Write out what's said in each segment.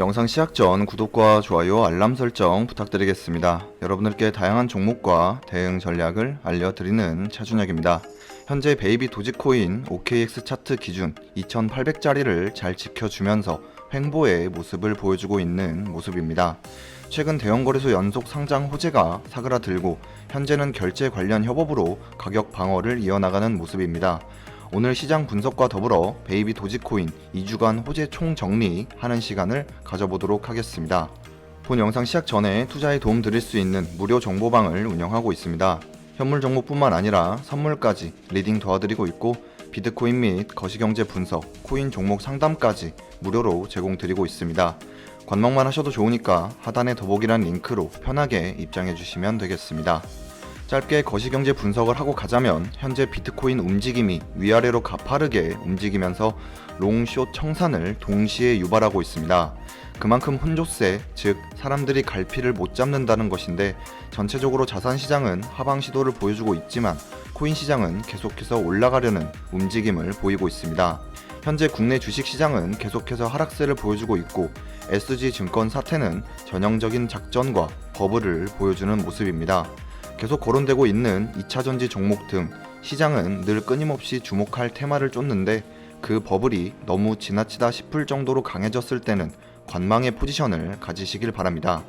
영상 시작 전 구독과 좋아요, 알람 설정 부탁드리겠습니다. 여러분들께 다양한 종목과 대응 전략을 알려드리는 차준혁입니다. 현재 베이비 도지코인 OKX 차트 기준 2800짜리를 잘 지켜주면서 횡보의 모습을 보여주고 있는 모습입니다. 최근 대형 거래소 연속 상장 호재가 사그라들고 현재는 결제 관련 협업으로 가격 방어를 이어나가는 모습입니다. 오늘 시장 분석과 더불어 베이비 도지코인 2주간 호재 총정리하는 시간을 가져보도록 하겠습니다. 본 영상 시작 전에 투자에 도움 드릴 수 있는 무료 정보방을 운영하고 있습니다. 현물 종목뿐만 아니라 선물까지 리딩 도와드리고 있고 비트코인 및 거시경제 분석, 코인 종목 상담까지 무료로 제공드리고 있습니다. 관망만 하셔도 좋으니까 하단의 더보기란 링크로 편하게 입장해 주시면 되겠습니다. 짧게 거시경제 분석을 하고 가자면 현재 비트코인 움직임이 위아래로 가파르게 움직이면서 롱숏 청산을 동시에 유발하고 있습니다. 그만큼 혼조세, 즉 사람들이 갈피를 못 잡는다는 것인데 전체적으로 자산 시장은 하방 시도를 보여주고 있지만 코인 시장은 계속해서 올라가려는 움직임을 보이고 있습니다. 현재 국내 주식 시장은 계속해서 하락세를 보여주고 있고 SG 증권 사태는 전형적인 작전과 버블을 보여주는 모습입니다. 계속 거론되고 있는 2차 전지 종목 등 시장은 늘 끊임없이 주목할 테마를 쫓는데 그 버블이 너무 지나치다 싶을 정도로 강해졌을 때는 관망의 포지션을 가지시길 바랍니다.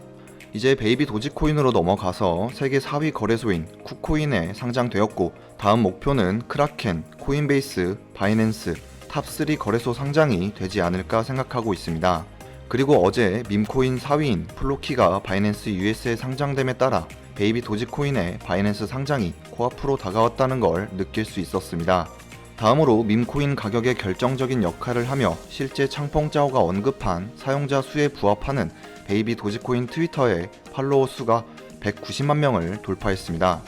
이제 베이비 도지코인으로 넘어가서 세계 4위 거래소인 쿠코인에 상장되었고 다음 목표는 크라켄, 코인베이스, 바이낸스, 탑3 거래소 상장이 되지 않을까 생각하고 있습니다. 그리고 어제 밈코인 4위인 플로키가 바이낸스 US에 상장됨에 따라 베이비 도지코인의 바이낸스 상장이 코앞으로 다가왔다는 걸 느낄 수 있었습니다. 다음으로 밈코인 가격의 결정적인 역할을 하며 실제 창펑짜오가 언급한 사용자 수에 부합하는 베이비 도지코인 트위터의 팔로워 수가 190만 명을 돌파했습니다.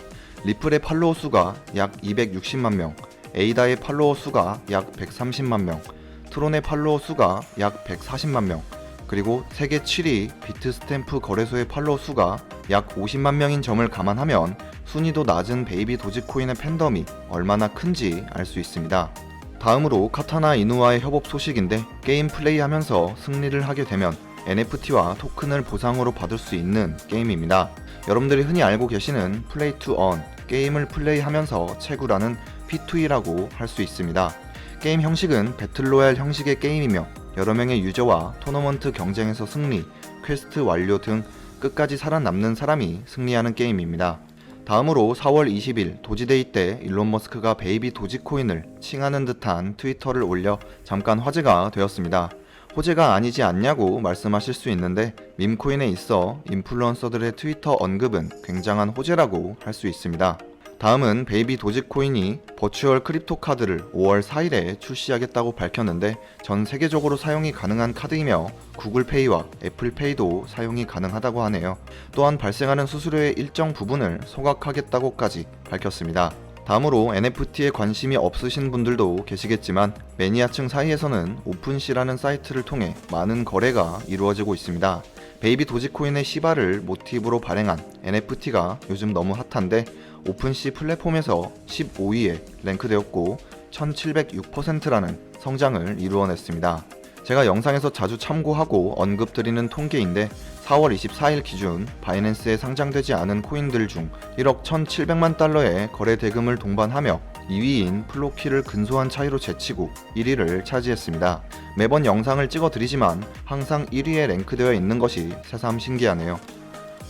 리플의 팔로워 수가 약 260만 명, 에이다의 팔로워 수가 약 130만 명, 트론의 팔로워 수가 약 140만 명, 그리고 세계 7위 비트스탬프 거래소의 팔로워 수가 약 50만 명인 점을 감안하면 순위도 낮은 베이비 도지코인의 팬덤이 얼마나 큰지 알 수 있습니다. 다음으로 카타나 이누와의 협업 소식인데 게임 플레이하면서 승리를 하게 되면 NFT와 토큰을 보상으로 받을 수 있는 게임입니다. 여러분들이 흔히 알고 계시는 플레이 투 언, 게임을 플레이하면서 채굴하는 P2E라고 할 수 있습니다. 게임 형식은 배틀로얄 형식의 게임이며 여러 명의 유저와 토너먼트 경쟁에서 승리, 퀘스트 완료 등 끝까지 살아남는 사람이 승리하는 게임입니다. 다음으로 4월 20일 도지데이 때 일론 머스크가 베이비 도지코인을 칭하는 듯한 트위터를 올려 잠깐 화제가 되었습니다. 호재가 아니지 않냐고 말씀하실 수 있는데 밈코인에 있어 인플루언서들의 트위터 언급은 굉장한 호재라고 할 수 있습니다. 다음은 베이비 도지코인이 버추얼 크립토 카드를 5월 4일에 출시하겠다고 밝혔는데 전 세계적으로 사용이 가능한 카드이며 구글페이와 애플페이도 사용이 가능하다고 하네요. 또한 발생하는 수수료의 일정 부분을 소각하겠다고까지 밝혔습니다. 다음으로 NFT에 관심이 없으신 분들도 계시겠지만 매니아층 사이에서는 오픈시라는 사이트를 통해 많은 거래가 이루어지고 있습니다. 베이비 도지코인의 시바를 모티브로 발행한 NFT가 요즘 너무 핫한데 오픈시 플랫폼에서 15위에 랭크되었고 1706%라는 성장을 이루어냈습니다. 제가 영상에서 자주 참고하고 언급드리는 통계인데 4월 24일 기준 바이낸스에 상장되지 않은 코인들 중 1억 1,700만 달러의 거래 대금을 동반하며 2위인 플로키를 근소한 차이로 제치고 1위를 차지했습니다. 매번 영상을 찍어 드리지만 항상 1위에 랭크되어 있는 것이 새삼 신기하네요.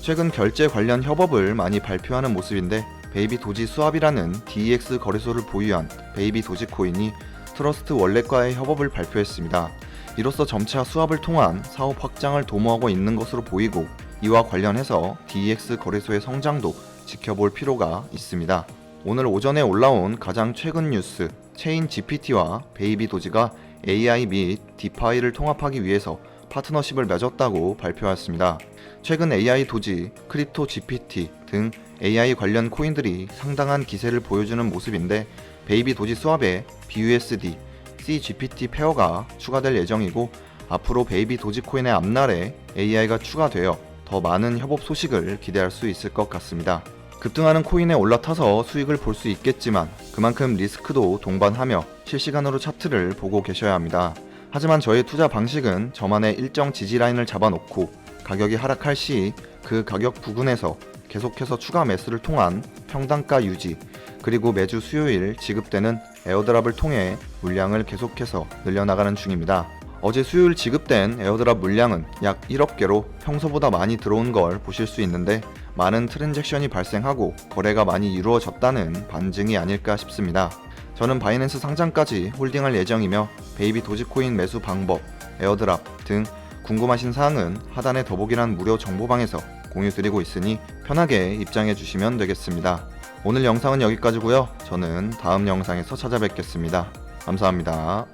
최근 결제 관련 협업을 많이 발표하는 모습인데 베이비 도지 수압이라는 DEX 거래소를 보유한 베이비 도지 코인이 트러스트 월렛과의 협업을 발표했습니다. 이로써 점차 수압을 통한 사업 확장을 도모하고 있는 것으로 보이고 이와 관련해서 DEX 거래소의 성장도 지켜볼 필요가 있습니다. 오늘 오전에 올라온 가장 최근 뉴스 체인 GPT와 베이비 도지가 AI 및 디파이를 통합하기 위해서 파트너십을 맺었다고 발표했습니다. 최근 AI 도지, 크립토 GPT 등 AI 관련 코인들이 상당한 기세를 보여주는 모습인데 베이비 도지 수압에 BUSD, CGPT 페어가 추가될 예정이고 앞으로 베이비 도지코인의 앞날에 AI가 추가되어 더 많은 협업 소식을 기대할 수 있을 것 같습니다. 급등하는 코인에 올라타서 수익을 볼 수 있겠지만 그만큼 리스크도 동반하며 실시간으로 차트를 보고 계셔야 합니다. 하지만 저의 투자 방식은 저만의 일정 지지 라인을 잡아놓고 가격이 하락할 시 그 가격 부근에서 계속해서 추가 매수를 통한 평단가 유지 그리고 매주 수요일 지급되는 에어드랍을 통해 물량을 계속해서 늘려나가는 중입니다. 어제 수요일 지급된 에어드랍 물량은 약 1억 개로 평소보다 많이 들어온 걸 보실 수 있는데 많은 트랜잭션이 발생하고 거래가 많이 이루어졌다는 반증이 아닐까 싶습니다. 저는 바이낸스 상장까지 홀딩할 예정이며 베이비 도지코인 매수 방법, 에어드랍 등 궁금하신 사항은 하단의 더보기란 무료 정보방에서 공유 드리고 있으니 편하게 입장해 주시면 되겠습니다. 오늘 영상은 여기까지고요. 저는 다음 영상에서 찾아뵙겠습니다. 감사합니다.